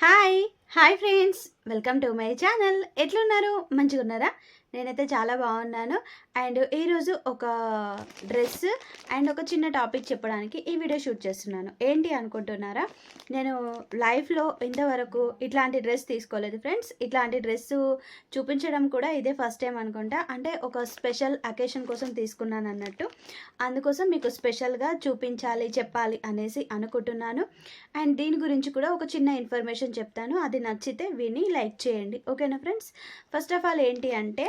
Hi hi friends welcome to my channel. ఎట్లున్నారు? మంచిగా ఉన్నారా నేనైతే చాలా బాగున్నాను. అండ్ ఈరోజు ఒక డ్రెస్ అండ్ ఒక చిన్న టాపిక్ చెప్పడానికి ఈ వీడియో షూట్ చేస్తున్నాను. ఏంటి అనుకుంటున్నారా? నేను లైఫ్లో ఇంతవరకు ఇట్లాంటి డ్రెస్ తీసుకోలేదు ఫ్రెండ్స్. ఇట్లాంటి డ్రెస్ చూపించడం కూడా ఇదే ఫస్ట్ టైం అనుకుంటా. అంటే ఒక స్పెషల్ అకేషన్ కోసం తీసుకున్నాను అన్నట్టు. అందుకోసం మీకు స్పెషల్గా చూపించాలి చెప్పాలి అనేసి అనుకుంటున్నాను. అండ్ దీని గురించి కూడా ఒక చిన్న ఇన్ఫర్మేషన్ చెప్తాను. అది నచ్చితే విని లైక్ చేయండి. ఓకేనా ఫ్రెండ్స్? ఫస్ట్ ఆఫ్ ఆల్ ఏంటి అంటే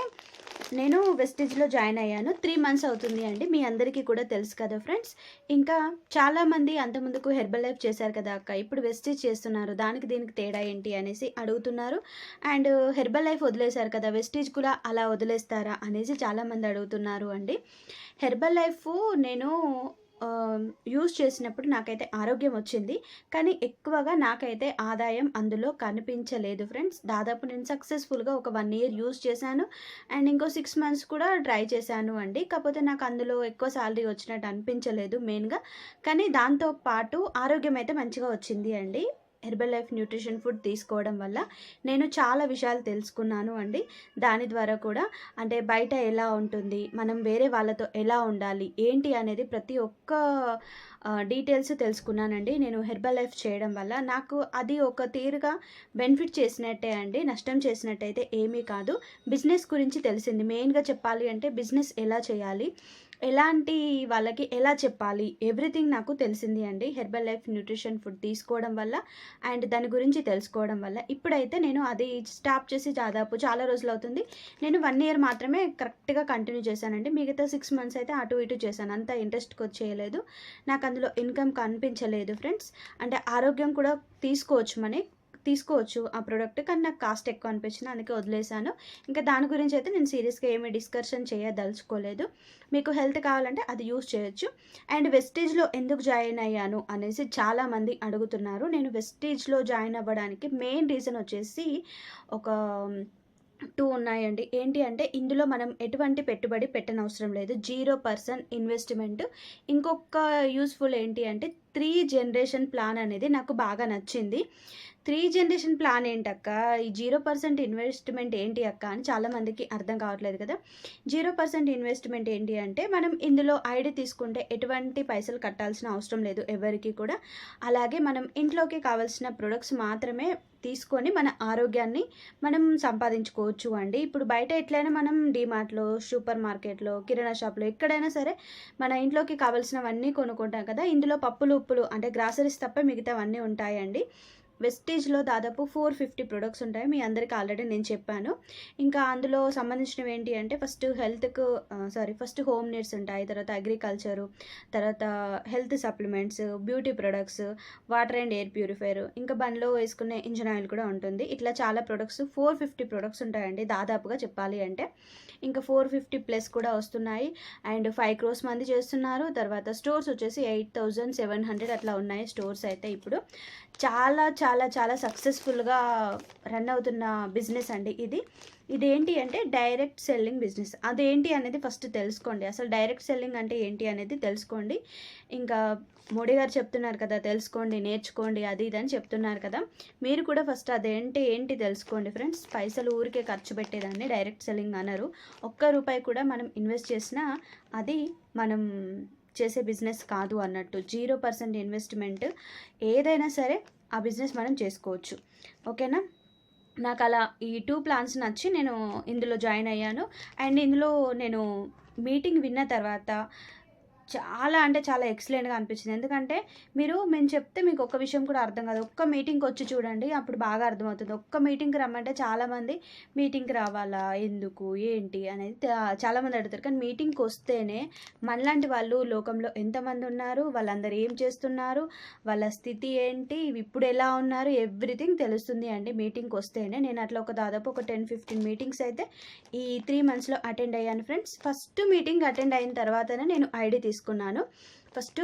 నేను వెస్టేజ్లో జాయిన్ అయ్యాను. త్రీ మంత్స్ అవుతుంది అండి. మీ అందరికీ కూడా తెలుసు కదా ఫ్రెండ్స్? ఇంకా చాలామంది అంతకుముందుకు హెర్బల్ లైఫ్ చేశారు కదా అక్క. ఇప్పుడు వెస్టేజ్ చేస్తున్నారు. దానికి దీనికి తేడా ఏంటి అనేసి అడుగుతున్నారు. అండ్ హెర్బల్ లైఫ్ వదిలేశారు కదా. వెస్టేజ్ కూడా అలా వదిలేస్తారా అనేసి చాలామంది అడుగుతున్నారు అండి. హెర్బల్ లైఫ్ నేను యూజ్ చేసినప్పుడు నాకైతే ఆరోగ్యం వచ్చింది. కానీ ఎక్కువగా నాకైతే ఆదాయం అందులో కనిపించలేదు ఫ్రెండ్స్. దాదాపు నేను సక్సెస్ఫుల్గా ఒక వన్ ఇయర్ యూజ్ చేశాను. అండ్ ఇంకో సిక్స్ మంత్స్ కూడా ట్రై చేశాను అండి. కాకపోతే నాకు అందులో ఎక్కువ శాలరీ వచ్చినట్టు అనిపించలేదు మెయిన్గా. కానీ దాంతో పాటు ఆరోగ్యం అయితే మంచిగా వచ్చింది అండి. హెర్బల్ లైఫ్ న్యూట్రిషన్ ఫుడ్ తీసుకోవడం వల్ల నేను చాలా విషయాలు తెలుసుకున్నాను అండి. దాని ద్వారా కూడా అంటే బయట ఎలా ఉంటుంది మనం వేరే వాళ్ళతో ఎలా ఉండాలి ఏంటి అనేది ప్రతి ఒక్క డీటెయిల్స్ తెలుసుకున్నానండి. నేను హెర్బల్ లైఫ్ చేయడం వల్ల నాకు అది ఒక తీరుగా బెనిఫిట్ చేసినట్టే అండి. నష్టం చేసినట్టయితే ఏమీ కాదు. బిజినెస్ గురించి తెలిసింది. మెయిన్గా చెప్పాలి అంటే బిజినెస్ ఎలా చేయాలి? ఎలాంటి వాళ్ళకి ఎలా చెప్పాలి? ఎవ్రీథింగ్ నాకు తెలిసింది అండి. హెర్బల్ లైఫ్ న్యూట్రిషన్ ఫుడ్ తీసుకోవడం వల్ల అండ్ దాని గురించి తెలుసుకోవడం వల్ల. ఇప్పుడైతే నేను అది స్టాప్ చేసి దాదాపు చాలా రోజులు అవుతుంది. నేను వన్ ఇయర్ మాత్రమే కరెక్ట్గా కంటిన్యూ చేశానండి. మిగతా సిక్స్ మంత్స్ అయితే అటు ఇటు చేశాను. అంత ఇంట్రెస్ట్కి వచ్చేయలేదు. నాకు అందులో ఇన్కమ్ కనిపించలేదు ఫ్రెండ్స్. అంటే ఆరోగ్యం కూడా తీసుకోవచ్చు మనీ తీసుకోవచ్చు ఆ ప్రోడక్ట్ కానీ నాకు కాస్ట్ ఎక్కువ అనిపించింది అందుకే వదిలేశాను. ఇంకా దాని గురించి అయితే నేను సీరియస్గా ఏమీ డిస్కషన్ చేయదలుచుకోలేదు. మీకు హెల్త్ కావాలంటే అది యూస్ చేయొచ్చు. అండ్ వెస్టేజ్లో ఎందుకు జాయిన్ అయ్యాను అనేసి చాలామంది అడుగుతున్నారు. నేను వెస్టేజ్లో జాయిన్ అవ్వడానికి మెయిన్ రీజన్ వచ్చేసి ఒక టూ ఉన్నాయండి. ఏంటి అంటే ఇందులో మనం ఎటువంటి పెట్టుబడి పెట్టనవసరం లేదు. Zero percent investment. ఇంకొక యూస్ఫుల్ ఏంటి అంటే త్రీ జనరేషన్ ప్లాన్ అనేది నాకు బాగా నచ్చింది. త్రీ జనరేషన్ ప్లాన్ ఏంటక్క? ఈ జీరో పర్సెంట్ ఇన్వెస్ట్మెంట్ ఏంటి అక్క అని చాలామందికి అర్థం కావట్లేదు కదా. జీరో పర్సెంట్ ఇన్వెస్ట్మెంట్ ఏంటి అంటే మనం ఇందులో ఐడి తీసుకుంటే ఎటువంటి పైసలు కట్టాల్సిన అవసరం లేదు ఎవరికి కూడా. అలాగే మనం ఇంట్లోకి కావాల్సిన ప్రొడక్ట్స్ మాత్రమే తీసుకొని మన ఆరోగ్యాన్ని మనం సంపాదించుకోవచ్చు అండి. ఇప్పుడు బయట ఎట్లయినా మనం డిమార్ట్లో సూపర్ మార్కెట్లో కిరాణా షాప్లో ఎక్కడైనా సరే మన ఇంట్లోకి కావాల్సినవన్నీ కొనుక్కుంటాం కదా. ఇందులో పప్పులు ఉప్పులు అంటే గ్రాసరీస్ తప్ప మిగతావన్నీ ఉంటాయండి. వెస్టేజ్లో దాదాపు ఫోర్ ఫిఫ్టీ ప్రొడక్ట్స్ ఉంటాయి. మీ అందరికీ ఆల్రెడీ నేను చెప్పాను. ఇంకా అందులో సంబంధించినవి ఏంటి అంటే ఫస్ట్ హెల్త్కు సారీ ఫస్ట్ హోమ్ నీడ్స్ ఉంటాయి. తర్వాత అగ్రికల్చరు తర్వాత health supplements beauty products water and air purifier ఇంకా బండ్లో వేసుకునే ఇంజన్ ఆయిల్ కూడా ఉంటుంది. ఇట్లా చాలా ప్రొడక్ట్స్ ఫోర్ ఫిఫ్టీ ప్రొడక్ట్స్ ఉంటాయండి దాదాపుగా చెప్పాలి అంటే. ఇంకా ఫోర్ ఫిఫ్టీ ప్లస్ కూడా వస్తున్నాయి. అండ్ ఫైవ్ క్రోస్ మంది చేస్తున్నారు. తర్వాత స్టోర్స్ వచ్చేసి ఎయిట్ థౌజండ్ సెవెన్ హండ్రెడ్ అట్లా ఉన్నాయి. స్టోర్స్ అయితే ఇప్పుడు చాలా చాలా చాలా సక్సెస్ఫుల్గా రన్ అవుతున్న బిజినెస్ అండి ఇది. ఇదేంటి అంటే డైరెక్ట్ సెల్లింగ్ బిజినెస్ అదేంటి అనేది ఫస్ట్ తెలుసుకోండి. అసలు డైరెక్ట్ సెల్లింగ్ అంటే ఏంటి అనేది తెలుసుకోండి. ఇంకా మోడీ గారు చెప్తున్నారు కదా తెలుసుకోండి నేర్చుకోండి అది ఇది అని చెప్తున్నారు కదా. మీరు కూడా ఫస్ట్ అదేంటి ఏంటి తెలుసుకోండి ఫ్రెండ్స్ పైసలు ఊరికే ఖర్చు పెట్టేదాన్ని డైరెక్ట్ సెల్లింగ్ అన్నారు ఒక్క రూపాయి కూడా మనం ఇన్వెస్ట్ చేసినా అది మనం చేసే బిజినెస్ కాదు అన్నట్టు. జీరో పర్సెంట్ ఇన్వెస్ట్మెంట్ ఏదైనా సరే ఆ బిజినెస్ మనం చేసుకోవచ్చు. ఓకేనా? నాకు అలా ఈ టూ ప్లాన్స్ నచ్చి నేను ఇందులో జాయిన్ అయ్యాను. అండ్ ఇందులో నేను మీటింగ్ విన్న తర్వాత చాలా అంటే చాలా ఎక్సలెంట్గా అనిపించింది. ఎందుకంటే మీరు మేము చెప్తే మీకు ఒక్క విషయం కూడా అర్థం కాదు. ఒక్క మీటింగ్కి వచ్చి చూడండి అప్పుడు బాగా అర్థమవుతుంది. ఒక్క మీటింగ్కి రమ్మంటే చాలామంది మీటింగ్కి రావాలా ఎందుకు ఏంటి అనేది చాలామంది అడుగుతారు. కానీ మీటింగ్కి వస్తేనే మనలాంటి వాళ్ళు లోకంలో ఎంతమంది ఉన్నారు వాళ్ళందరూ ఏం చేస్తున్నారు వాళ్ళ స్థితి ఏంటి ఇప్పుడు ఎలా ఉన్నారు ఎవ్రీథింగ్ తెలుస్తుంది అండి. మీటింగ్కి వస్తేనే. నేను అట్లా ఒక దాదాపు ఒక టెన్ ఫిఫ్టీన్ మీటింగ్స్ అయితే ఈ త్రీ మంత్స్లో అటెండ్ అయ్యాను ఫ్రెండ్స్ ఫస్ట్ మీటింగ్ అటెండ్ అయిన తర్వాతనే నేను ఐడి తీసుకున్నాను. ఫస్ట్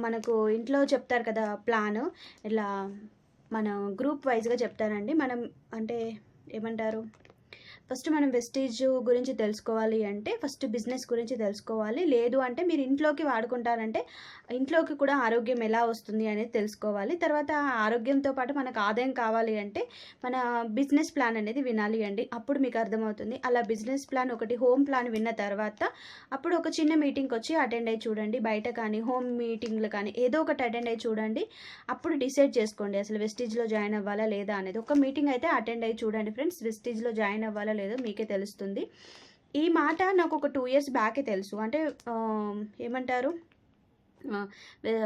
మనకు ఇంట్లో చెప్తారు కదా ప్లాన్. ఇలా మన గ్రూప్ వైజ్గా చెప్తారండి. మనం అంటే ఏమంటారు? ఫస్ట్ మనం వెస్టేజ్ గురించి తెలుసుకోవాలి అంటే ఫస్ట్ బిజినెస్ గురించి తెలుసుకోవాలి. లేదు అంటే మీరు ఇంట్లోకి వాడుకుంటారంటే ఇంట్లోకి కూడా ఆరోగ్యం ఎలా వస్తుంది అనేది తెలుసుకోవాలి. తర్వాత ఆ ఆరోగ్యంతో పాటు మనకు ఆదాయం కావాలి అంటే మన బిజినెస్ ప్లాన్ అనేది వినాలి అండి. అప్పుడు మీకు అర్థమవుతుంది. అలా బిజినెస్ ప్లాన్ ఒకటి హోమ్ ప్లాన్ విన్న తర్వాత అప్పుడు ఒక చిన్న మీటింగ్కి వచ్చి అటెండ్ అయ్యి చూడండి. బయట కానీ హోమ్ మీటింగ్లు కానీ ఏదో ఒకటి అటెండ్ అయ్యి చూడండి. అప్పుడు డిసైడ్ చేసుకోండి. అసలు వెస్టేజ్లో జాయిన్ అవ్వాలా లేదా అనేది. ఒక మీటింగ్ అయితే అటెండ్ అయ్యి చూడండి ఫ్రెండ్స్. వెస్టేజ్లో జాయిన్ అవ్వాలా లేదో మీకే తెలుస్తుంది. ఈ మాట నాకు ఒక టూ ఇయర్స్ బ్యాకే తెలుసు. అంటే ఏమంటారు?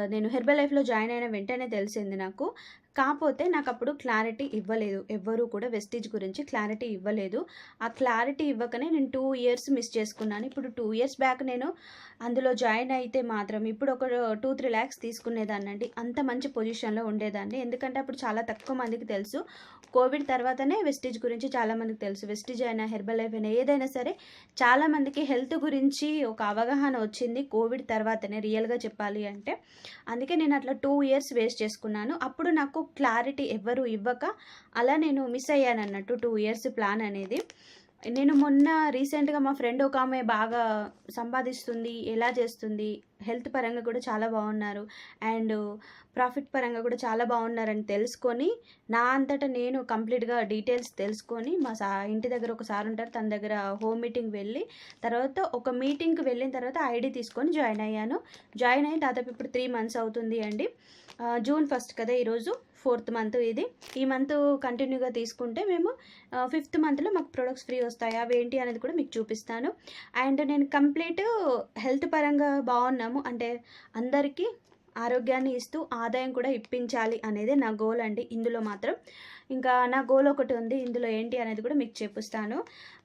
నేను హెర్బల్ లైఫ్లో జాయిన్ అయిన వెంటనే తెలిసింది నాకు. కాకపోతే నాకు అప్పుడు క్లారిటీ ఇవ్వలేదు. ఎవ్వరూ కూడా వెస్టేజ్ గురించి క్లారిటీ ఇవ్వలేదు. ఆ క్లారిటీ ఇవ్వకనే నేను టూ ఇయర్స్ మిస్ చేసుకున్నాను. ఇప్పుడు టూ ఇయర్స్ బ్యాక్ నేను అందులో జాయిన్ అయితే మాత్రం ఇప్పుడు ఒక టూ త్రీ ల్యాక్స్ తీసుకునేదాన్నండి. అంత మంచి పొజిషన్లో ఉండేదాన్ని. ఎందుకంటే అప్పుడు చాలా తక్కువ మందికి తెలుసు. కోవిడ్ తర్వాతనే వెస్టేజ్ గురించి చాలా మందికి తెలుసు. వెస్టేజ్ అయినా హెర్బల్ లైఫ్ అయినా ఏదైనా సరే చాలామందికి హెల్త్ గురించి ఒక అవగాహన వచ్చింది కోవిడ్ తర్వాతనే రియల్గా చెప్పాలి అంటే. అందుకే నేను అట్లా టూ ఇయర్స్ వేస్ట్ చేసుకున్నాను. అప్పుడు నాకు క్లారిటీ ఎవ్వరూ ఇవ్వక అలా నేను మిస్ అయ్యాను అన్నట్టు టూ ఇయర్స్ ప్లాన్ అనేది. నేను మొన్న రీసెంట్గా మా ఫ్రెండ్ ఒక ఆమె బాగా సంపాదిస్తుంది ఎలా చేస్తుంది హెల్త్ పరంగా కూడా చాలా బాగున్నారు అండ్ ప్రాఫిట్ పరంగా కూడా చాలా బాగున్నారని తెలుసుకొని నా అంతటా నేను కంప్లీట్గా డీటెయిల్స్ తెలుసుకొని మా సా ఇంటి దగ్గర ఒక సార్ ఉంటారు తన దగ్గర హోమ్ మీటింగ్ వెళ్ళి తర్వాత ఒక మీటింగ్కి వెళ్ళిన తర్వాత ఐడి తీసుకొని జాయిన్ అయ్యాను. జాయిన్ అయ్యి దాదాపు ఇప్పుడు త్రీ మంత్స్ అవుతుంది అండి. జూన్ ఫస్ట్ కదా ఈరోజు. ఫోర్త్ మంత్ ఇది. ఈ మంత్ కంటిన్యూగా తీసుకుంటే మేము ఫిఫ్త్ మంత్లో మాకు ప్రొడక్ట్స్ ఫ్రీ వస్తాయి. అవి ఏంటి అనేది కూడా మీకు చూపిస్తాను. అండ్ నేను కంప్లీట్ హెల్త్ పరంగా బాగున్నాము. అంటే అందరికీ ఆరోగ్యాన్ని ఇస్తూ ఆదాయం కూడా ఇప్పించాలి అనేది నా గోల్ అండి ఇందులో మాత్రం. ఇంకా నా గోల్ ఒకటి ఉంది. ఇందులో ఏంటి అనేది కూడా మీకు చూపిస్తాను.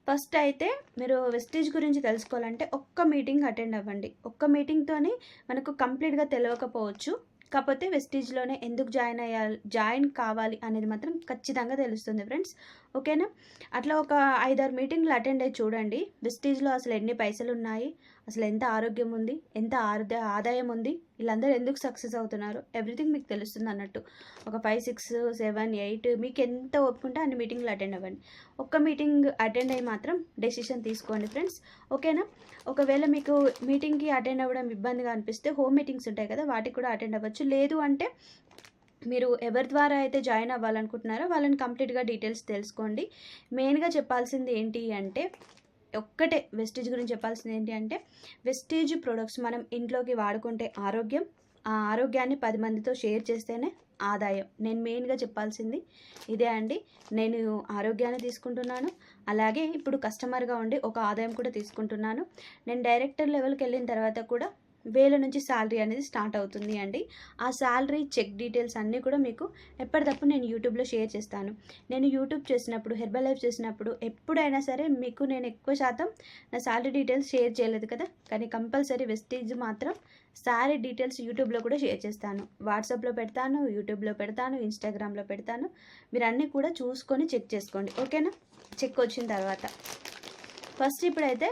ఫస్ట్ అయితే మీరు వెస్టేజ్ గురించి తెలుసుకోవాలంటే ఒక్క మీటింగ్ అటెండ్ అవ్వండి. ఒక్క మీటింగ్తోనే మనకు కంప్లీట్గా తెలియకపోవచ్చు కాకపోతే వెస్టీజ్లోనే ఎందుకు జాయిన్ అయ్యాలి జాయిన్ కావాలి అనేది మాత్రం ఖచ్చితంగా తెలుస్తుంది ఫ్రెండ్స్. ఓకేనా? అట్లా ఒక ఐదారు మీటింగ్లు అటెండ్ అయ్యి చూడండి. వెస్టీజ్లో అసలు ఎన్ని పైసలు ఉన్నాయి అసలు ఎంత ఆరోగ్యం ఉంది? ఎంత ఆరోగ్య ఆదాయం ఉంది? వీళ్ళందరూ ఎందుకు సక్సెస్ అవుతున్నారు? ఎవ్రీథింగ్ మీకు తెలుస్తుంది అన్నట్టు. ఒక ఫైవ్ సిక్స్ సెవెన్ ఎయిట్ మీకు ఎంత ఒప్పుకుంటే అన్ని మీటింగ్లు అటెండ్ అవ్వండి. ఒక్క మీటింగ్ అటెండ్ అయ్యి మాత్రం డెసిషన్ తీసుకోండి ఫ్రెండ్స్. ఓకేనా? ఒకవేళ మీకు మీటింగ్కి అటెండ్ అవ్వడం ఇబ్బందిగా అనిపిస్తే హోమ్ మీటింగ్స్ ఉంటాయి కదా వాటికి కూడా అటెండ్ అవ్వచ్చు. లేదు అంటే మీరు ఎవరి ద్వారా అయితే జాయిన్ అవ్వాలనుకుంటున్నారో వాళ్ళని కంప్లీట్గా డీటెయిల్స్ తెలుసుకోండి. మెయిన్గా చెప్పాల్సింది ఏంటి అంటే ఒక్కటే వెస్టేజ్ గురించి చెప్పాల్సింది ఏంటి అంటే వెస్టేజ్ ప్రొడక్ట్స్ మనం ఇంట్లోకి వాడుకుంటే ఆరోగ్యం ఆ ఆరోగ్యాన్ని పది మందితో షేర్ చేస్తేనే ఆదాయం. నేను మెయిన్గా చెప్పాల్సింది ఇదే అండి. నేను ఆరోగ్యాన్ని తీసుకుంటున్నాను అలాగే ఇప్పుడు కస్టమర్గా ఉండి ఒక ఆదాయం కూడా తీసుకుంటున్నాను. నేను డైరెక్టర్ లెవెల్కి వెళ్ళిన తర్వాత కూడా వేల నుంచి శాలరీ అనేది స్టార్ట్ అవుతుంది అండి. ఆ శాలరీ చెక్ డీటెయిల్స్ అన్నీ కూడా మీకు ఎప్పటికప్పుడు నేను యూట్యూబ్లో షేర్ చేస్తాను. నేను యూట్యూబ్ చేసినప్పుడు హెర్బల్ లైఫ్ చేసినప్పుడు ఎప్పుడైనా సరే మీకు నేను ఎక్కువ శాతం నా శాలరీ డీటెయిల్స్ షేర్ చేయలేదు కదా? కానీ కంపల్సరీ వెస్టేజ్ మాత్రం శారీ డీటెయిల్స్ యూట్యూబ్లో కూడా షేర్ చేస్తాను. వాట్సాప్లో పెడతాను యూట్యూబ్లో పెడతాను ఇన్స్టాగ్రామ్లో పెడతాను. మీరు అన్నీ కూడా చూసుకొని చెక్ చేసుకోండి. ఓకేనా? చెక్ వచ్చిన తర్వాత. ఫస్ట్ ఇప్పుడైతే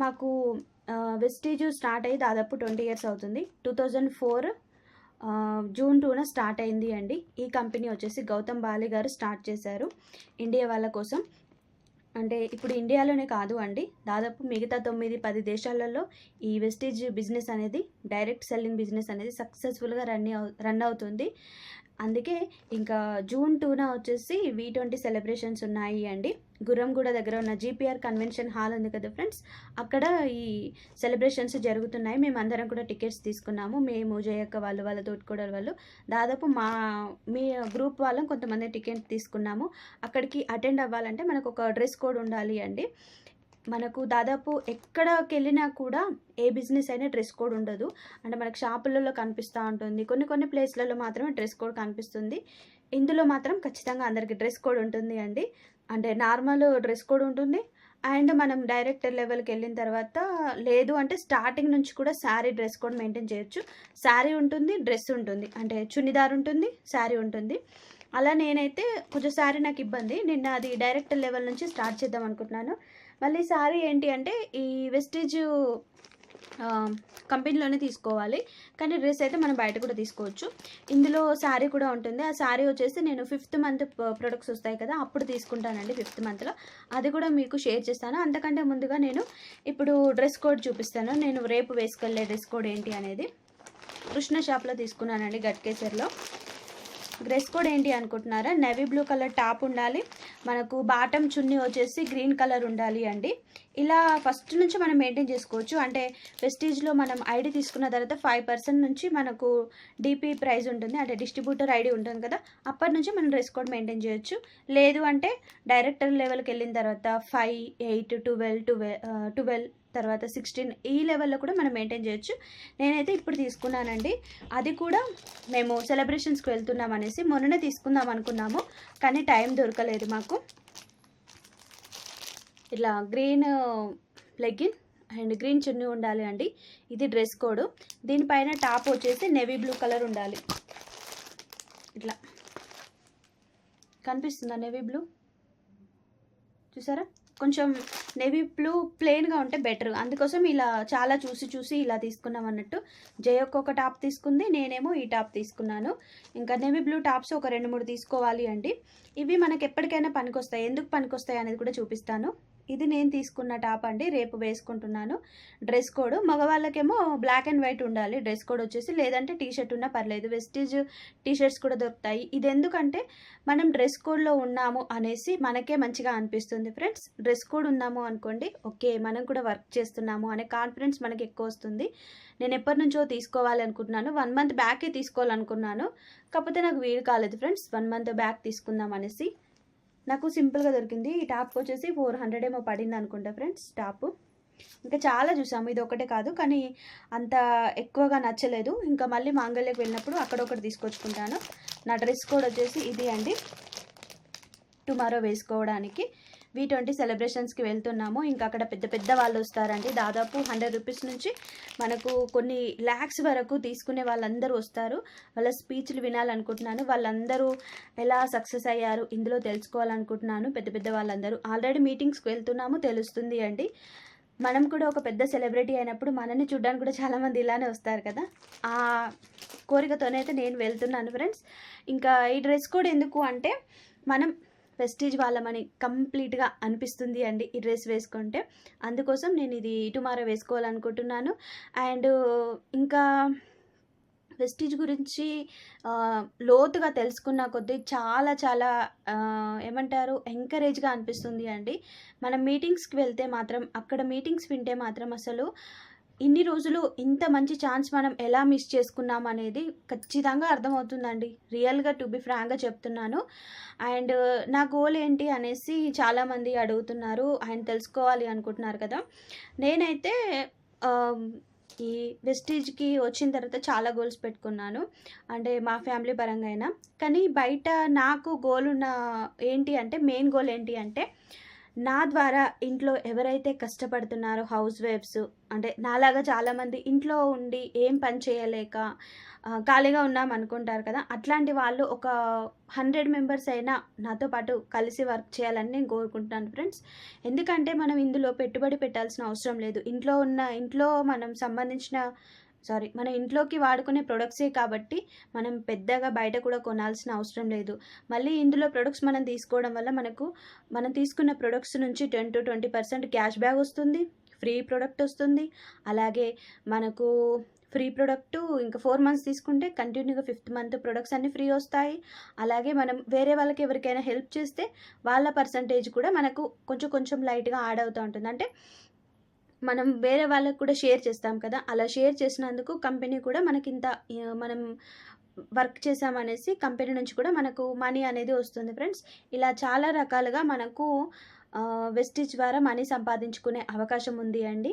మాకు వెస్టేజ్ స్టార్ట్ అయ్యి దాదాపు ట్వంటీ ఇయర్స్ అవుతుంది. టూ థౌజండ్ ఫోర్ జూన్ టూన స్టార్ట్ అయింది అండి. ఈ కంపెనీ వచ్చేసి గౌతమ్ బాలి గారు స్టార్ట్ చేశారు ఇండియా వాళ్ళ కోసం. అంటే ఇప్పుడు ఇండియాలోనే కాదు అండి. దాదాపు మిగతా తొమ్మిది పది దేశాలలో ఈ వెస్టేజ్ బిజినెస్ అనేది డైరెక్ట్ సెల్లింగ్ బిజినెస్ అనేది సక్సెస్ఫుల్గా రన్ రన్ అవుతుంది. అందుకే ఇంకా జూన్ టూన వచ్చేసి వి ట్వంటీ సెలబ్రేషన్స్ ఉన్నాయి అండి. గుర్రంగూడ దగ్గర ఉన్న జీపీఆర్ కన్వెన్షన్ హాల్ ఉంది కదా ఫ్రెండ్స్ అక్కడ ఈ సెలబ్రేషన్స్ జరుగుతున్నాయి. మేము అందరం కూడా టికెట్స్ తీసుకున్నాము. మేము జయక్క వాళ్ళు వాళ్ళ తోటికోడలు వాళ్ళు. దాదాపు మా మీ గ్రూప్ వాళ్ళం కొంతమంది టికెట్ తీసుకున్నాము. అక్కడికి అటెండ్ అవ్వాలంటే మనకు ఒక డ్రెస్ కోడ్ ఉండాలి అండి. మనకు దాదాపు ఎక్కడికి వెళ్ళినా కూడా ఏ బిజినెస్ అయినా డ్రెస్ కోడ్ ఉండదు. అంటే మనకు షాపులలో కనిపిస్తూ ఉంటుంది. కొన్ని కొన్ని ప్లేస్లలో మాత్రమే డ్రెస్ కోడ్ కనిపిస్తుంది. ఇందులో మాత్రం ఖచ్చితంగా అందరికి డ్రెస్ కోడ్ ఉంటుంది అండి. అంటే నార్మల్ డ్రెస్ కోడ్ ఉంటుంది. అండ్ మనం డైరెక్టర్ లెవెల్కి వెళ్ళిన తర్వాత లేదు అంటే స్టార్టింగ్ నుంచి కూడా శారీ డ్రెస్ కోడ్ మెయింటైన్ చేయొచ్చు. శారీ ఉంటుంది డ్రెస్ ఉంటుంది. అంటే చున్నిదార్ ఉంటుంది శారీ ఉంటుంది. అలా నేనైతే కొంచెం శారీ నాకు ఇబ్బంది. నిన్న అది డైరెక్ట్ లెవెల్ నుంచి స్టార్ట్ చేద్దాం అనుకుంటున్నాను. మళ్ళీ శారీ ఏంటి అంటే ఈ వెస్టేజ్ కంపెనీలోనే తీసుకోవాలి. కానీ డ్రెస్ అయితే మనం బయట కూడా తీసుకోవచ్చు. ఇందులో శారీ కూడా ఉంటుంది. ఆ శారీ వచ్చేసి నేను ఫిఫ్త్ మంత్ ప్రొడక్ట్స్ వస్తాయి కదా అప్పుడు తీసుకుంటానండి ఫిఫ్త్ మంత్లో అది కూడా మీకు షేర్ చేస్తాను. అంతకంటే ముందుగా నేను ఇప్పుడు డ్రెస్ కోడ్ చూపిస్తాను. నేను రేపు వేసుకెళ్ళే డ్రెస్ కోడ్ ఏంటి అనేది. కృష్ణ షాప్లో తీసుకున్నానండి గట్కేసర్లో. డ్రెస్ కోడ్ ఏంటి అనుకుంటున్నారా? నెవీ బ్లూ కలర్ టాప్ ఉండాలి. మనకు బాటమ్ చున్నీ వచ్చేసి గ్రీన్ కలర్ ఉండాలి అండి. ఇలా ఫస్ట్ నుంచి మనం మెయింటైన్ చేసుకోవచ్చు. అంటే వెస్టీజ్లో మనం ఐడి తీసుకున్న తర్వాత ఫైవ్ పర్సెంట్ నుంచి మనకు డిపి ప్రైస్ ఉంటుంది. అంటే డిస్ట్రిబ్యూటర్ ఐడి ఉంటుంది కదా. అప్పటి నుంచి మనం డ్రెస్ కోడ్ మెయింటైన్ చేయొచ్చు. లేదు అంటే డైరెక్టర్ లెవెల్కి వెళ్ళిన తర్వాత five eight twelve twelve twelve తర్వాత సిక్స్టీన్ ఈ లెవెల్లో కూడా మనం మెయింటైన్ చేయొచ్చు. నేనైతే ఇప్పుడు తీసుకున్నానండి. అది కూడా మేము సెలబ్రేషన్స్కి వెళ్తున్నాం అనేసి మొన్ననే తీసుకుందాం అనుకున్నాము. కానీ టైం దొరకలేదు మాకు. ఇట్లా గ్రీన్ లెగ్గిన్ అండ్ గ్రీన్ చున్నీ ఉండాలి అండి. ఇది డ్రెస్ కోడ్ దీనిపైన టాప్ వచ్చేసి నెవీ బ్లూ కలర్ ఉండాలి. ఇట్లా. కనిపిస్తుందా నెవీ బ్లూ చూసారా? కొంచెం నెవీ బ్లూ ప్లెయిన్గా ఉంటే బెటర్ అందుకోసం ఇలా చాలా చూసి చూసి ఇలా తీసుకున్నాం అన్నట్టు. జయొక్క ఒక టాప్ తీసుకుంది నేనేమో ఈ టాప్ తీసుకున్నాను. ఇంకా నెవీ బ్లూ టాప్స్ ఒక రెండు మూడు తీసుకోవాలి అండి. ఇవి మనకి ఎప్పటికైనా పనికొస్తాయి. ఎందుకు పనికొస్తాయి అనేది కూడా చూపిస్తాను. ఇది నేను తీసుకున్న టాప్ అండి రేపు వేసుకుంటున్నాను. డ్రెస్ కోడ్ మగవాళ్ళకేమో బ్లాక్ అండ్ వైట్ ఉండాలి డ్రెస్ కోడ్ వచ్చేసి లేదంటే టీ షర్ట్ ఉన్నా పర్లేదు వెస్టీజ్ టీ షర్ట్స్ కూడా దొరుకుతాయి. ఇది ఎందుకంటే మనం డ్రెస్ కోడ్లో ఉన్నాము అనేసి మనకే మంచిగా అనిపిస్తుంది ఫ్రెండ్స్. డ్రెస్ కోడ్ ఉన్నాము అనుకోండి ఓకే మనం కూడా వర్క్ చేస్తున్నాము అనే కాన్ఫిడెన్స్ మనకి ఎక్కువ వస్తుంది. నేను ఎప్పటి నుంచో తీసుకోవాలనుకుంటున్నాను వన్ మంత్ బ్యాకే తీసుకోవాలనుకున్నాను. కాకపోతే నాకు వీలు కాలేదు ఫ్రెండ్స్ వన్ మంత్ బ్యాక్ తీసుకుందాం అనేసి. నాకు సింపుల్గా దొరికింది. ఈ టాప్కి వచ్చేసి ఫోర్ హండ్రెడ్ ఏమో పడింది అనుకుంటా ఫ్రెండ్స్ టాప్. ఇంకా చాలా చూసాము ఇది ఒకటే కాదు కానీ అంత ఎక్కువగా నచ్చలేదు. ఇంకా మళ్ళీ మాంగళ్యకి వెళ్ళినప్పుడు అక్కడొకటి తీసుకొచ్చుకుంటాను. నా డ్రెస్ కోడ్ వచ్చేసి ఇది అండి. టుమారో వేసుకోవడానికి. వి ట్వంటీ సెలబ్రేషన్స్కి వెళ్తున్నాము. ఇంకా అక్కడ పెద్ద పెద్ద వాళ్ళు వస్తారండి. దాదాపు హండ్రెడ్ రూపీస్ నుంచి మనకు కొన్ని ల్యాక్స్ వరకు తీసుకునే వాళ్ళందరూ వస్తారు. వాళ్ళ స్పీచ్లు వినాలనుకుంటున్నాను. వాళ్ళందరూ ఎలా సక్సెస్ అయ్యారు ఇందులో తెలుసుకోవాలనుకుంటున్నాను. పెద్ద పెద్ద వాళ్ళందరూ. ఆల్రెడీ మీటింగ్స్కి వెళ్తున్నాము. తెలుస్తుంది అండి. మనం కూడా ఒక పెద్ద సెలబ్రిటీ అయినప్పుడు మనల్ని చూడడానికి కూడా చాలామంది ఇలానే వస్తారు కదా. ఆ కోరికతోనైతే నేను వెళ్తున్నాను ఫ్రెండ్స్ ఇంకా ఈ డ్రెస్ కోడ్ ఎందుకు అంటే మనం ప్రెస్టీజ్ వాళ్ళమని కంప్లీట్గా అనిపిస్తుంది అండి ఈ డ్రెస్ వేసుకుంటే. అందుకోసం నేను ఇది టుమారో వేసుకోవాలనుకుంటున్నాను. అండ్ ఇంకా వెస్టీజ్ గురించి లోతుగా తెలుసుకున్న కొద్దీ చాలా చాలా ఏమంటారు ఎంకరేజ్గా అనిపిస్తుంది అండి. మనం మీటింగ్స్కి వెళ్తే మాత్రం అక్కడ మీటింగ్స్ వింటే మాత్రం అసలు ఇన్ని రోజులు ఇంత మంచి ఛాన్స్ మనం ఎలా మిస్ చేసుకున్నాం అనేది ఖచ్చితంగా అర్థమవుతుందండి. రియల్గా టు బి ఫ్రాంక్గా చెప్తున్నాను. అండ్ uh, నా గోల్ ఏంటి అనేసి చాలామంది అడుగుతున్నారు ఆయన తెలుసుకోవాలి అనుకుంటున్నారు కదా. నేనైతే um, ఈ వెస్టీజ్కి వచ్చిన తర్వాత చాలా గోల్స్ పెట్టుకున్నాను. అంటే మా ఫ్యామిలీ పరంగా అయినా. కానీ బయట నాకు గోల్ ఉన్న ఏంటి అంటే మెయిన్ గోల్ ఏంటి అంటే నా ద్వారా ఇంట్లో ఎవరైతే కష్టపడుతున్నారో హౌస్ వైఫ్స్ అంటే నాలాగా చాలామంది ఇంట్లో ఉండి ఏం పని చేయలేక ఖాళీగా ఉన్నాం అనుకుంటారు కదా అట్లాంటి వాళ్ళు ఒక హండ్రెడ్ మెంబర్స్ అయినా నాతో పాటు కలిసి వర్క్ చేయాలని నేను కోరుకుంటున్నాను ఫ్రెండ్స్. ఎందుకంటే మనం ఇందులో పెట్టుబడి పెట్టాల్సిన అవసరం లేదు. ఇంట్లో ఉన్న ఇంట్లో మనం సంబంధించిన సారీ మన ఇంట్లోకి వాడుకునే ప్రొడక్ట్సే కాబట్టి మనం పెద్దగా బయట కూడా కొనాల్సిన అవసరం లేదు. మళ్ళీ ఇందులో ప్రొడక్ట్స్ మనం తీసుకోవడం వల్ల మనకు మనం తీసుకున్న ప్రొడక్ట్స్ నుంచి ten to twenty percent cash back వస్తుంది ఫ్రీ ప్రొడక్ట్ వస్తుంది. అలాగే మనకు ఫ్రీ ప్రోడక్ట్ ఇంకా ఫోర్ మంత్స్ తీసుకుంటే కంటిన్యూగా ఫిఫ్త్ మంత్ ప్రొడక్ట్స్ అన్నీ ఫ్రీ వస్తాయి. అలాగే మనం వేరే వాళ్ళకి ఎవరికైనా హెల్ప్ చేస్తే వాళ్ళ పర్సంటేజ్ కూడా మనకు కొంచెం కొంచెం లైట్గా యాడ్ అవుతూ ఉంటుంది. అంటే మనం వేరే వాళ్ళకి కూడా షేర్ చేస్తాం కదా. అలా షేర్ చేసినందుకు కంపెనీ కూడా మనకి ఇంత మనం వర్క్ చేసామనేసి కంపెనీ నుంచి కూడా మనకు మనీ అనేది వస్తుంది ఫ్రెండ్స్ ఇలా చాలా రకాలుగా మనకు వెస్టిజ్ ద్వారా మనీ సంపాదించుకునే అవకాశం ఉంది అండి.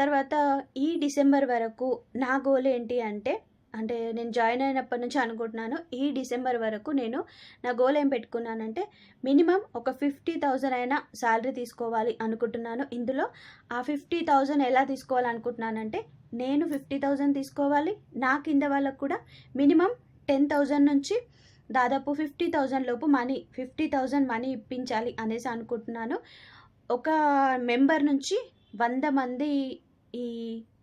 తర్వాత ఈ డిసెంబర్ వరకు నా గోల్ ఏంటి అంటే అంటే నేను జాయిన్ అయినప్పటి నుంచి అనుకుంటున్నాను ఈ డిసెంబర్ వరకు నేను నా గోల్ ఏం పెట్టుకున్నానంటే మినిమం ఒక ఫిఫ్టీ థౌజండ్ అయినా శాలరీ తీసుకోవాలి అనుకుంటున్నాను. ఇందులో ఆ ఫిఫ్టీ థౌజండ్ ఎలా తీసుకోవాలనుకుంటున్నానంటే నేను ఫిఫ్టీ థౌజండ్ తీసుకోవాలి నా కింద వాళ్ళకు కూడా మినిమం టెన్ థౌజండ్ నుంచి దాదాపు ఫిఫ్టీ థౌజండ్ లోపు మనీ ఫిఫ్టీ థౌజండ్ మనీ ఇప్పించాలి అనేసి అనుకుంటున్నాను. ఒక మెంబర్ నుంచి వంద మంది ఈ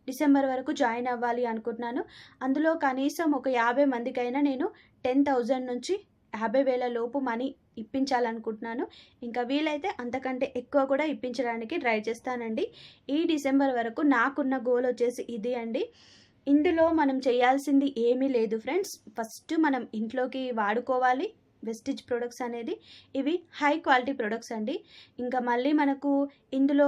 డిసెంబర్ వరకు జాయిన్ అవ్వాలి అనుకుంటున్నాను. అందులో కనీసం ఒక యాభై మందికైనా నేను టెన్ థౌజండ్ నుంచి యాభై వేల లోపు మనీ ఇప్పించాలనుకుంటున్నాను. ఇంకా వీలైతే అంతకంటే ఎక్కువ కూడా ఇప్పించడానికి ట్రై చేస్తానండి. ఈ డిసెంబర్ వరకు నాకున్న గోల్ వచ్చేసి ఇది అండి. ఇందులో మనం చేయాల్సింది ఏమీ లేదు ఫ్రెండ్స్. ఫస్ట్ మనం ఇంట్లోకి వాడుకోవాలి. వెస్టిజ్ ప్రొడక్ట్స్ అనేది ఇవి హై క్వాలిటీ ప్రొడక్ట్స్ అండి. ఇంకా మళ్ళీ మనకు ఇందులో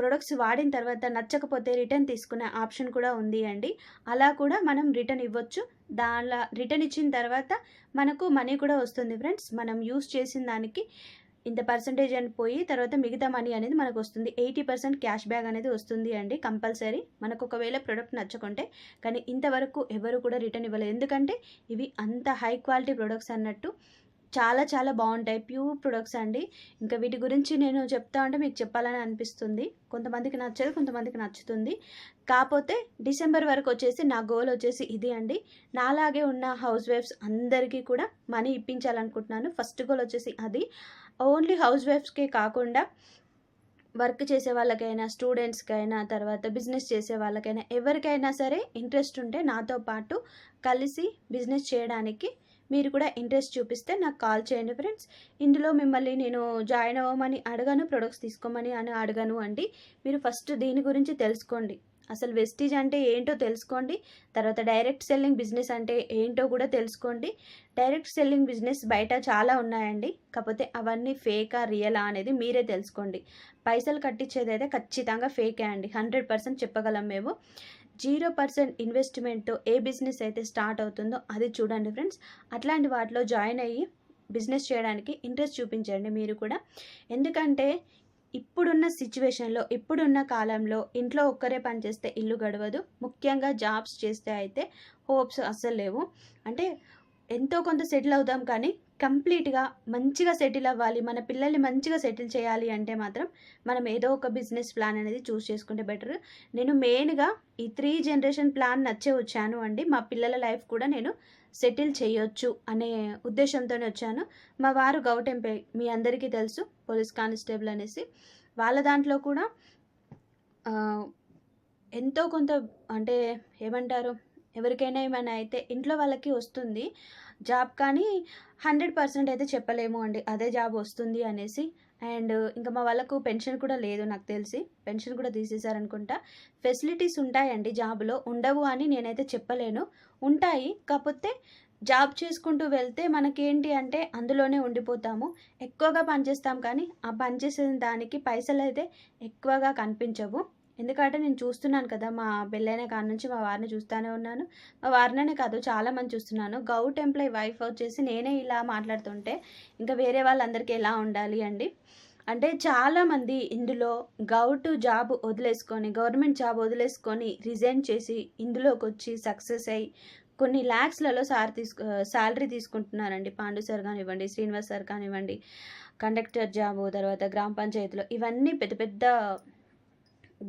ప్రొడక్ట్స్ వాడిన తర్వాత నచ్చకపోతే రిటర్న్ తీసుకునే ఆప్షన్ కూడా ఉంది అండి. అలా కూడా మనం రిటర్న్ ఇవ్వచ్చు. దానిలో రిటర్న్ ఇచ్చిన తర్వాత మనకు మనీ కూడా వస్తుంది ఫ్రెండ్స్. మనం యూస్ చేసిన దానికి ఇంత పర్సంటేజ్ అని పోయి తర్వాత మిగతా మనీ అనేది మనకు వస్తుంది. ఎయిటీ పర్సెంట్ క్యాష్ బ్యాక్ అనేది వస్తుంది అండి కంపల్సరీ. మనకు ఒకవేళ ప్రొడక్ట్ నచ్చకుంటే కానీ ఇంతవరకు ఎవరు కూడా రిటర్న్ ఇవ్వలేదు. ఎందుకంటే ఇవి అంత హై క్వాలిటీ ప్రొడక్ట్స్ అన్నట్టు చాలా చాలా బాగుంటాయి. ప్యూర్ ప్రొడక్ట్స్ అండి. ఇంకా వీటి గురించి నేను చెప్తా ఉంటే మీకు చెప్పాలని అనిపిస్తుంది. కొంతమందికి నచ్చదు కొంతమందికి నచ్చుతుంది. కాకపోతే డిసెంబర్ వరకు వచ్చేసి నా గోల్ వచ్చేసి ఇది అండి. నాలాగే ఉన్న హౌస్ వైఫ్స్ అందరికీ కూడా మనీ ఇప్పించాలనుకుంటున్నాను. ఫస్ట్ గోల్ వచ్చేసి అది. ఓన్లీ హౌస్ వైఫ్స్కే కాకుండా వర్క్ చేసే వాళ్ళకైనా స్టూడెంట్స్కైనా తర్వాత బిజినెస్ చేసే వాళ్ళకైనా ఎవరికైనా సరే ఇంట్రెస్ట్ ఉంటే నాతో పాటు కలిసి బిజినెస్ చేయడానికి మీరు కూడా ఇంట్రెస్ట్ చూపిస్తే నాకు కాల్ చేయండి ఫ్రెండ్స్. ఇందులో మిమ్మల్ని నేను జాయిన్ అవ్వమని అడగను ప్రొడక్ట్స్ తీసుకోమని అని అడగను అండి. మీరు ఫస్ట్ దీని గురించి తెలుసుకోండి. అసలు వెస్టీజ్ అంటే ఏంటో తెలుసుకోండి. తర్వాత డైరెక్ట్ సెల్లింగ్ బిజినెస్ అంటే ఏంటో కూడా తెలుసుకోండి. డైరెక్ట్ సెల్లింగ్ బిజినెస్ బయట చాలా ఉన్నాయండి. కాకపోతే అవన్నీ ఫేకా రియలా అనేది మీరే తెలుసుకోండి. పైసలు కట్టించేది అయితే ఖచ్చితంగా ఫేకే అండి. హండ్రెడ్ పర్సెంట్ చెప్పగలం మేము. జీరో పర్సెంట్ ఇన్వెస్ట్మెంట్తో ఏ బిజినెస్ అయితే స్టార్ట్ అవుతుందో అది చూడండి ఫ్రెండ్స్. అట్లాంటి వాటిలో జాయిన్ అయ్యి బిజినెస్ చేయడానికి ఇంట్రెస్ట్ చూపించండి మీరు కూడా. ఎందుకంటే ఇప్పుడున్న సిచ్యువేషన్లో ఇప్పుడున్న కాలంలో ఇంట్లో ఒక్కరే పనిచేస్తే ఇల్లు గడవదు. ముఖ్యంగా జాబ్స్ చేస్తే అయితే హోప్స్ అస్సలు లేవు. అంటే ఎంతో కొంత సెటిల్ అవుదాం కానీ కంప్లీట్గా మంచిగా సెటిల్ అవ్వాలి. మన పిల్లల్ని మంచిగా సెటిల్ చేయాలి అంటే మాత్రం మనం ఏదో ఒక బిజినెస్ ప్లాన్ అనేది చూస్ చేసుకుంటే బెటర్ నేను మెయిన్గా ఈ త్రీ జనరేషన్ ప్లాన్ నచ్చే వచ్చాను అండి. మా పిల్లల లైఫ్ కూడా నేను సెటిల్ చేయొచ్చు అనే ఉద్దేశంతోనే వచ్చాను. మా వారు గౌటెంపే మీ అందరికీ తెలుసు పోలీస్ కానిస్టేబుల్ అనేసి. వాళ్ళ దాంట్లో కూడా ఎంతో కొంత అంటే ఏమంటారు? ఎవరికైనా ఏమైనా అయితే ఇంట్లో వాళ్ళకి వస్తుంది. జాబ్ కానీ హండ్రెడ్ పర్సెంట్ అయితే చెప్పలేము అండి. అదే జాబ్ వస్తుంది అనేసి. అండ్ ఇంకా మా వాళ్ళకు పెన్షన్ కూడా లేదు నాకు తెలిసి. పెన్షన్ కూడా తీసేశారనుకుంటా. ఫెసిలిటీస్ ఉంటాయండి జాబ్లో. ఉండవు అని నేనైతే చెప్పలేను. ఉంటాయి. కాకపోతే జాబ్ చేసుకుంటూ వెళ్తే మనకేంటి అంటే అందులోనే ఉండిపోతాము. ఎక్కువగా పనిచేస్తాం కానీ ఆ పనిచేసిన దానికి పైసలు అయితే ఎక్కువగా కనిపించవు. ఎందుకంటే నేను చూస్తున్నాను కదా మా పెళ్ళైన కాడ నుంచి మా వారిని చూస్తూనే ఉన్నాను. మా వారినే కాదు చాలా మంది చూస్తున్నాను. గౌట్ ఎంప్లాయ్ వైఫ్ వచ్చేసి నేనే ఇలా మాట్లాడుతుంటే ఇంకా వేరే వాళ్ళందరికీ ఎలా ఉండాలి అండి? అంటే చాలామంది ఇందులో గౌట్ జాబ్ వదిలేసుకొని గవర్నమెంట్ జాబ్ వదిలేసుకొని రిజైన్ చేసి ఇందులోకి వచ్చి సక్సెస్ అయ్యి కొన్ని ల్యాక్స్లలో సార్ తీసుకు శాలరీ తీసుకుంటున్నారండి. పాండు సార్ కానివ్వండి శ్రీనివాస్ సార్ కానివ్వండి కండక్టర్ జాబు తర్వాత గ్రామ పంచాయతీలో ఇవన్నీ పెద్ద పెద్ద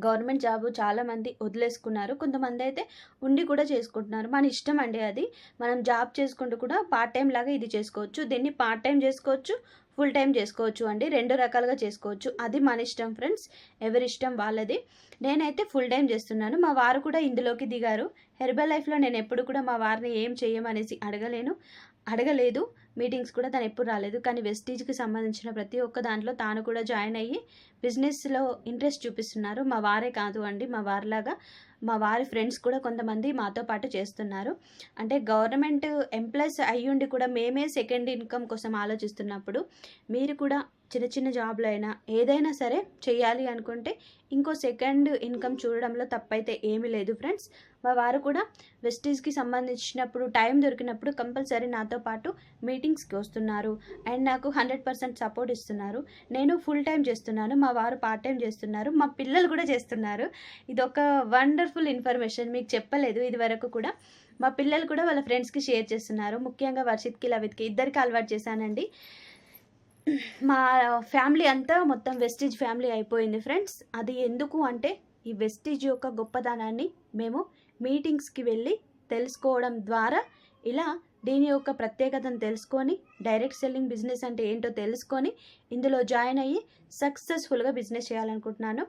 గవర్నమెంట్ జాబ్ చాలామంది వదిలేసుకున్నారు. కొంతమంది అయితే ఉండి కూడా చేసుకుంటున్నారు. మన ఇష్టం అండి అది. మనం జాబ్ చేసుకుంటూ కూడా పార్ట్ టైం లాగా ఇది చేసుకోవచ్చు. దీన్ని పార్ట్ టైం చేసుకోవచ్చు ఫుల్ టైం చేసుకోవచ్చు అండి. రెండు రకాలుగా చేసుకోవచ్చు. అది మన ఇష్టం ఫ్రెండ్స్ ఎవరి ఇష్టం వాళ్ళది. నేనైతే ఫుల్ టైం చేస్తున్నాను. మా వారు కూడా ఇందులోకి దిగారు. హెర్బల్ లైఫ్లో నేను ఎప్పుడు కూడా మా వారిని ఏం చేయమనేసి అడగలేను. అడగలేదు. మీటింగ్స్ కూడా తను ఎప్పుడు రాలేదు. కానీ వెస్టీజ్కి సంబంధించిన ప్రతి ఒక్క దాంట్లో తాను కూడా జాయిన్ అయ్యి బిజినెస్లో ఇంట్రెస్ట్ చూపిస్తున్నారు. మా వారే కాదు అండి మా వారిలాగా మా వారి ఫ్రెండ్స్ కూడా కొంతమంది మాతో పాటు చేస్తున్నారు. అంటే గవర్నమెంట్ ఎంప్లాయీస్ అయ్యుండి కూడా మేమే సెకండ్ ఇన్కమ్ కోసం ఆలోచిస్తున్నప్పుడు మీరు కూడా చిన్న చిన్న జాబ్లు అయినా ఏదైనా సరే చేయాలి అనుకుంటే ఇంకో సెకండ్ ఇన్కమ్ చూడడంలో తప్పైతే ఏమీ లేదు ఫ్రెండ్స్. మా వారు కూడా వెస్టీస్కి సంబంధించినప్పుడు టైం దొరికినప్పుడు కంపల్సరీ నాతో పాటు మీటింగ్స్కి వస్తున్నారు. అండ్ నాకు హండ్రెడ్ పర్సెంట్ సపోర్ట్ ఇస్తున్నారు. నేను ఫుల్ టైం చేస్తున్నాను. మా వారు పార్ట్ టైం చేస్తున్నారు. మా పిల్లలు కూడా చేస్తున్నారు. ఇది ఒక వండర్ఫుల్ ఇన్ఫర్మేషన్. మీకు చెప్పలేదు ఇది వరకు కూడా. మా పిల్లలు కూడా వాళ్ళ ఫ్రెండ్స్కి షేర్ చేస్తున్నారు. ముఖ్యంగా వర్షిత్కి లవిత్కి ఇద్దరికి అలవాటు చేశానండి. మా ఫ్యామిలీ అంతా మొత్తం వెస్టేజ్ ఫ్యామిలీ అయిపోయింది ఫ్రెండ్స్. అది ఎందుకు అంటే ఈ వెస్టేజ్ యొక్క గొప్పదనాన్ని మేము మీటింగ్స్కి వెళ్ళి తెలుసుకోవడం ద్వారా ఇలా దీని యొక్క ప్రత్యేకతను తెలుసుకొని డైరెక్ట్ సెల్లింగ్ బిజినెస్ అంటే ఏంటో తెలుసుకొని ఇందులో జాయిన్ అయ్యి సక్సెస్ఫుల్గా బిజినెస్ చేయాలనుకుంటున్నాను.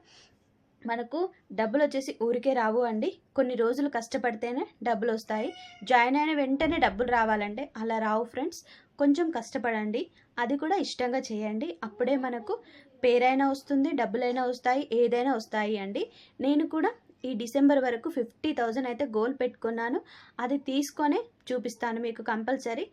మనకు డబ్బులు వచ్చేసి ఊరికే రావు అండి. కొన్ని రోజులు కష్టపడితేనే డబ్బులు వస్తాయి. జాయిన్ అయిన వెంటనే డబ్బులు రావాలంటే అలా రావు ఫ్రెండ్స్. కొంచెం కష్టపడండి. అది కూడా ఇష్టంగా చేయండి. అప్పుడే మనకు పేరైనా వస్తుంది డబ్బులైనా వస్తాయి ఏదైనా వస్తాయి అండి. నేను కూడా ఈ డిసెంబర్ వరకు ఫిఫ్టీ థౌజండ్ అయితే గోల్ పెట్టుకున్నాను. అది తీసుకొనే చూపిస్తాను మీకు కంపల్సరీ.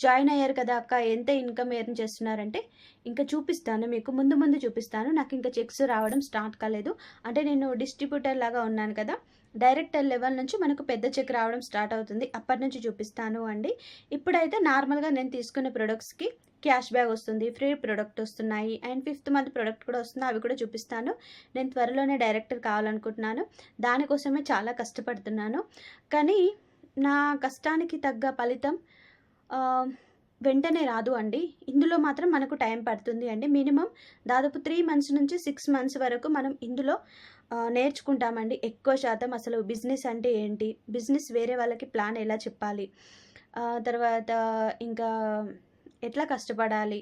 జాయిన్ అయ్యారు కదా అక్క ఎంత ఇన్కమ్ ఎర్న్ చేస్తున్నారంటే ఇంకా చూపిస్తాను మీకు. ముందు ముందు చూపిస్తాను. నాకు ఇంకా చెక్స్ రావడం స్టార్ట్ కాలేదు. అంటే నేను డిస్ట్రిబ్యూటర్ లాగా ఉన్నాను కదా. డైరెక్టర్ లెవెల్ నుంచి మనకు పెద్ద చెక్ రావడం స్టార్ట్ అవుతుంది. అప్పటి నుంచి చూపిస్తాను అండి. ఇప్పుడైతే నార్మల్గా నేను తీసుకునే ప్రొడక్ట్స్కి క్యాష్ బ్యాగ్ వస్తుంది ఫ్రీ ప్రొడక్ట్ వస్తున్నాయి అండ్ ఫిఫ్త్ మంత్ ప్రొడక్ట్ కూడా వస్తుంది అవి కూడా చూపిస్తాను. నేను త్వరలోనే డైరెక్టర్ కావాలనుకుంటున్నాను. దానికోసమే చాలా కష్టపడుతున్నాను. కానీ నా కష్టానికి తగ్గ ఫలితం వెంటనే రాదు అండి. ఇందులో మాత్రం మనకు టైం పడుతుంది అండి. మినిమం దాదాపు త్రీ మంత్స్ నుంచి సిక్స్ మంత్స్ వరకు మనం ఇందులో నేర్చుకుంటామండి. ఎక్కువ శాతం అసలు బిజినెస్ అంటే ఏంటి? బిజినెస్ వేరే వాళ్ళకి ప్లాన్ ఎలా చెప్పాలి? తర్వాత ఇంకా ఎట్లా కష్టపడాలి?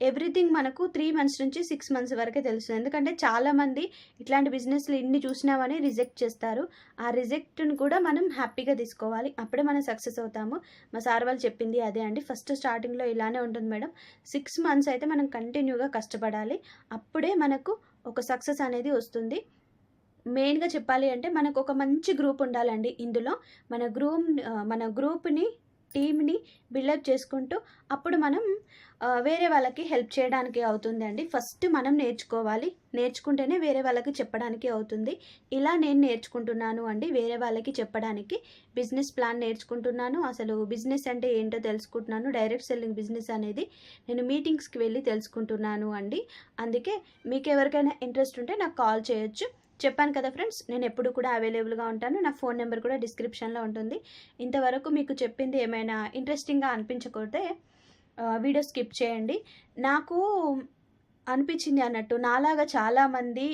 ఎవ్రీథింగ్ మనకు త్రీ మంత్స్ నుంచి సిక్స్ మంత్స్ వరకే తెలుస్తుంది ఎందుకంటే చాలామంది ఇట్లాంటి బిజినెస్లు ఇన్ని చూసినామని రిజెక్ట్ చేస్తారు. ఆ రిజెక్ట్ని కూడా మనం హ్యాపీగా తీసుకోవాలి. అప్పుడే మనం సక్సెస్ అవుతాము. మా సార్ వాళ్ళు చెప్పింది అదే అండి. ఫస్ట్ స్టార్టింగ్లో ఇలానే ఉంటుంది మేడం. సిక్స్ మంత్స్ అయితే మనం కంటిన్యూగా కష్టపడాలి. అప్పుడే మనకు ఒక సక్సెస్ అనేది వస్తుంది. మెయిన్గా చెప్పాలి అంటే మనకు ఒక మంచి గ్రూప్ ఉండాలండి ఇందులో. మన గ్రూప్ మన గ్రూప్ని టీమ్ని బిల్డప్ చేసుకుంటూ అప్పుడు మనం వేరే వాళ్ళకి హెల్ప్ చేయడానికి అవుతుంది అండి. ఫస్ట్ మనం నేర్చుకోవాలి. నేర్చుకుంటేనే వేరే వాళ్ళకి చెప్పడానికి అవుతుంది. ఇలా నేను నేర్చుకుంటున్నాను అండి. వేరే వాళ్ళకి చెప్పడానికి బిజినెస్ ప్లాన్ నేర్చుకుంటున్నాను. అసలు బిజినెస్ అంటే ఏంటో తెలుసుకుంటున్నాను. డైరెక్ట్ సెల్లింగ్ బిజినెస్ అనేది నేను మీటింగ్స్కి వెళ్ళి తెలుసుకుంటున్నాను అండి. అందుకే మీకు ఎవరికైనా ఇంట్రెస్ట్ ఉంటే నాకు కాల్ చేయొచ్చు. చెప్పాను కదా ఫ్రెండ్స్ నేను ఎప్పుడు కూడా అవైలబుల్గా ఉంటాను. నా ఫోన్ నెంబర్ కూడా డిస్క్రిప్షన్లో ఉంటుంది. ఇంతవరకు మీకు చెప్పింది ఏమైనా ఇంట్రెస్టింగ్గా అనిపించకపోతే వీడియో స్కిప్ చేయండి. నాకు అనిపించింది అన్నట్టు నాలాగా చాలామంది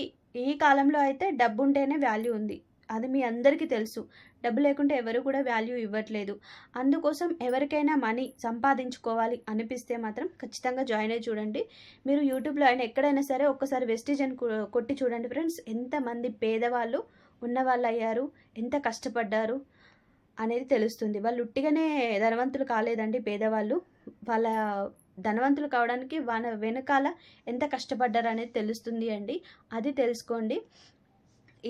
ఈ కాలంలో అయితే డబ్బు ఉంటేనే వాల్యూ ఉంది. అది మీ అందరికీ తెలుసు. డబ్బు లేకుంటే ఎవరు కూడా వాల్యూ ఇవ్వట్లేదు. అందుకోసం ఎవరికైనా మనీ సంపాదించుకోవాలి అనిపిస్తే మాత్రం ఖచ్చితంగా జాయిన్ అయ్యి చూడండి. మీరు యూట్యూబ్లో అయినా ఎక్కడైనా సరే ఒక్కసారి వెస్టిజన్ అని కొట్టి చూడండి ఫ్రెండ్స్. ఎంతమంది పేదవాళ్ళు ఉన్నవాళ్ళు అయ్యారు? ఎంత కష్టపడ్డారు? అనేది తెలుస్తుంది. వాళ్ళు ఉట్టిగానే ధనవంతులు కాలేదండి పేదవాళ్ళు. వాళ్ళ ధనవంతులు కావడానికి వాళ్ళ వెనకాల ఎంత కష్టపడ్డారు అనేది తెలుస్తుంది అండి. అది తెలుసుకోండి.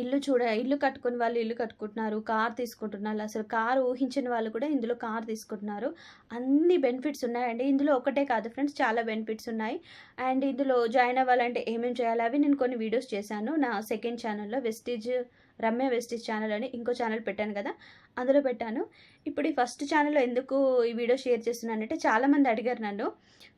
ఇల్లు చూడ ఇల్లు కట్టుకుని వాళ్ళు ఇల్లు కట్టుకుంటున్నారు కార్ తీసుకుంటున్నారు అసలు కార్ ఊహించిన వాళ్ళు కూడా ఇందులో కార్ తీసుకుంటున్నారు. అన్ని బెనిఫిట్స్ ఉన్నాయండి. ఇందులో ఒకటే కాదు ఫ్రెండ్స్ చాలా బెనిఫిట్స్ ఉన్నాయి. అండ్ ఇందులో జాయిన్ అవ్వాలంటే ఏమేమి చేయాలి అవి నేను కొన్ని వీడియోస్ చేశాను. నా సెకండ్ ఛానల్లో వెస్టేజ్ రమ్య వెస్టేజ్ ఛానల్ అని ఇంకో ఛానల్ పెట్టాను కదా అందులో పెట్టాను. ఇప్పుడు ఈ ఫస్ట్ ఛానల్లో ఎందుకు ఈ వీడియో షేర్ చేస్తున్నానంటే చాలామంది అడిగారు నన్ను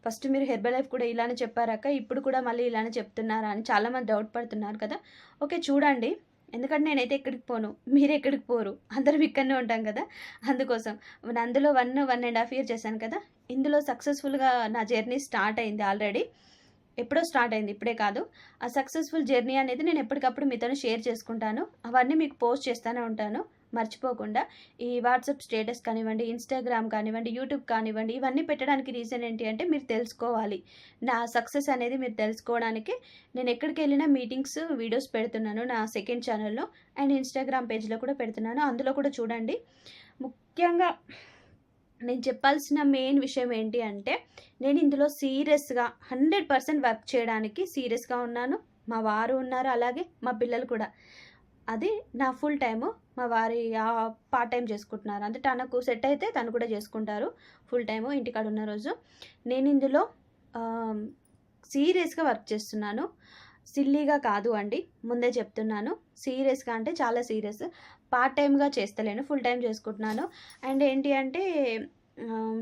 ఫస్ట్ మీరు హెర్బల్ లైఫ్ కూడా ఇలానే చెప్పారాక ఇప్పుడు కూడా మళ్ళీ ఇలానే చెప్తున్నారా? అని చాలామంది డౌట్ పడుతున్నారు కదా. ఓకే చూడండి. ఎందుకంటే నేనైతే ఎక్కడికి పోను మీరు ఎక్కడికి పోరు అందరం ఇక్కడనే ఉంటాం కదా. అందుకోసం అందులో one one and half year చేశాను కదా. ఇందులో సక్సెస్ఫుల్గా నా జర్నీ స్టార్ట్ అయింది ఆల్రెడీ ఎప్పుడో స్టార్ట్ అయింది ఇప్పుడే కాదు. ఆ సక్సెస్ఫుల్ జర్నీ అనేది నేను ఎప్పటికప్పుడు మీతో షేర్ చేసుకుంటాను. అవన్నీ మీకు పోస్ట్ చేస్తూనే ఉంటాను. మర్చిపోకుండా ఈ వాట్సాప్ స్టేటస్ కానివ్వండి ఇన్స్టాగ్రామ్ కానివ్వండి యూట్యూబ్ కానివ్వండి ఇవన్నీ పెట్టడానికి రీజన్ ఏంటి అంటే మీరు తెలుసుకోవాలి. నా సక్సెస్ అనేది మీరు తెలుసుకోవడానికి నేను ఎక్కడికి వెళ్ళినా మీటింగ్స్ వీడియోస్ పెడుతున్నాను నా సెకండ్ ఛానల్లో అండ్ ఇన్స్టాగ్రామ్ పేజ్లో కూడా పెడుతున్నాను. అందులో కూడా చూడండి. ముఖ్యంగా నేను చెప్పాల్సిన మెయిన్ విషయం ఏంటి అంటే నేను ఇందులో సీరియస్గా హండ్రెడ్ పర్సెంట్ వర్క్ చేయడానికి సీరియస్గా ఉన్నాను. మా వారు ఉన్నారు అలాగే మా పిల్లలు కూడా. అది నా ఫుల్ టైము. మా వారి పార్ట్ టైం చేసుకుంటున్నారు. అంటే తనకు సెట్ అయితే తను కూడా చేసుకుంటారు ఫుల్ టైము ఇంటికాడ ఉన్న రోజు. నేను ఇందులో సీరియస్గా వర్క్ చేస్తున్నాను. సిల్లీగా కాదు అండి ముందే చెప్తున్నాను. సీరియస్గా అంటే చాలా సీరియస్. పార్ట్ టైమ్గా చేస్తలేను ఫుల్ టైం చేసుకుంటున్నాను. అండ్ ఏంటి అంటే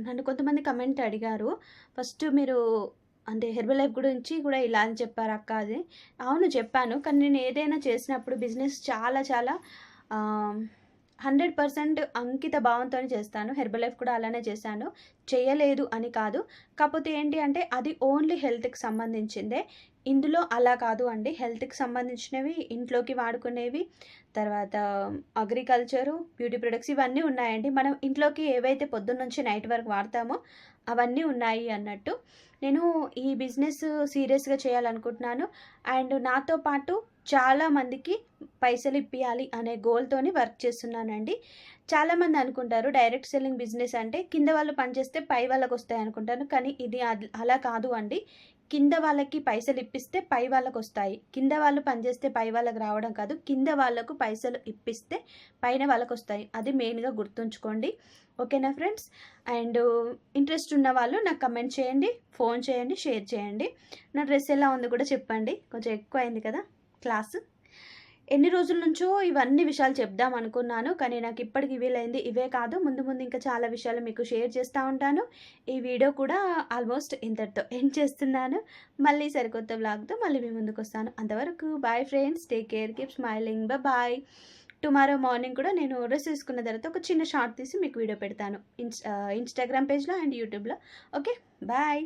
నన్ను కొంతమంది కమెంట్ అడిగారు. ఫస్ట్ మీరు అంటే హెర్బల్ లైఫ్ గురించి కూడా ఇలా అని చెప్పారు అక్క అది. అవును చెప్పాను. కానీ నేను ఏదైనా చేసినప్పుడు బిజినెస్ చాలా చాలా హండ్రెడ్ పర్సెంట్ అంకిత భావంతో చేస్తాను. హెర్బల్ లైఫ్ కూడా అలానే చేశాను. చేయలేదు అని కాదు. కాకపోతే ఏంటి అంటే అది ఓన్లీ హెల్త్కి సంబంధించిందే. ఇందులో అలా కాదు అండి. హెల్త్కి సంబంధించినవి ఇంట్లోకి వాడుకునేవి తర్వాత అగ్రికల్చరు బ్యూటీ ప్రొడక్ట్స్ ఇవన్నీ ఉన్నాయండి. మనం ఇంట్లోకి ఏవైతే పొద్దున్న నుంచి నైట్ వరకు వాడతామో అవన్నీ ఉన్నాయి అన్నట్టు. నేను ఈ బిజినెస్ సీరియస్గా చేయాలనుకుంటున్నాను. అండ్ నాతో పాటు చాలా మందికి పైసలు ఇప్పియాలి అనే గోల్తోని వర్క్ చేస్తున్నానండి. చాలామంది అనుకుంటారు డైరెక్ట్ సెల్లింగ్ బిజినెస్ అంటే కింద వాళ్ళు పనిచేస్తే పై వాళ్ళకు వస్తాయి అనుకుంటాను కానీ ఇది అలా కాదు అండి. కింద వాళ్ళకి పైసలు ఇప్పిస్తే పై వాళ్ళకు వస్తాయి. కింద వాళ్ళు పనిచేస్తే పై వాళ్ళకి రావడం కాదు కింద వాళ్ళకు పైసలు ఇప్పిస్తే పైన వాళ్ళకు వస్తాయి. అది మెయిన్గా గుర్తుంచుకోండి. ఓకేనా ఫ్రెండ్స్ అండ్ ఇంట్రెస్ట్ ఉన్న వాళ్ళు నాకు కమెంట్ చేయండి ఫోన్ చేయండి షేర్ చేయండి. నా డ్రెస్ ఎలా ఉంది కూడా చెప్పండి. కొంచెం ఎక్కువ అయింది కదా? క్లాస్. ఎన్ని రోజుల నుంచో ఇవన్నీ విషయాలు చెప్దాం అనుకున్నాను కానీ నాకు ఇప్పటికి వీలైంది ఇవే కాదు. ముందు ముందు ఇంకా చాలా విషయాలు మీకు షేర్ చేస్తూ ఉంటాను. ఈ వీడియో కూడా ఆల్మోస్ట్ ఇంతటితో ఎండ్ చేస్తున్నాను. మళ్ళీ సరికొత్త వ్లాగ్తో మళ్ళీ మీ ముందుకు వస్తాను. అంతవరకు bye friends take care keep smiling bye tomorrow morning కూడా నేను డ్రెస్ తీసుకున్న తర్వాత ఒక చిన్న షార్ట్ తీసి మీకు వీడియో పెడతాను. ఇన్స్ ఇన్స్టాగ్రామ్ పేజ్లో అండ్ యూట్యూబ్లో ఓకే బాయ్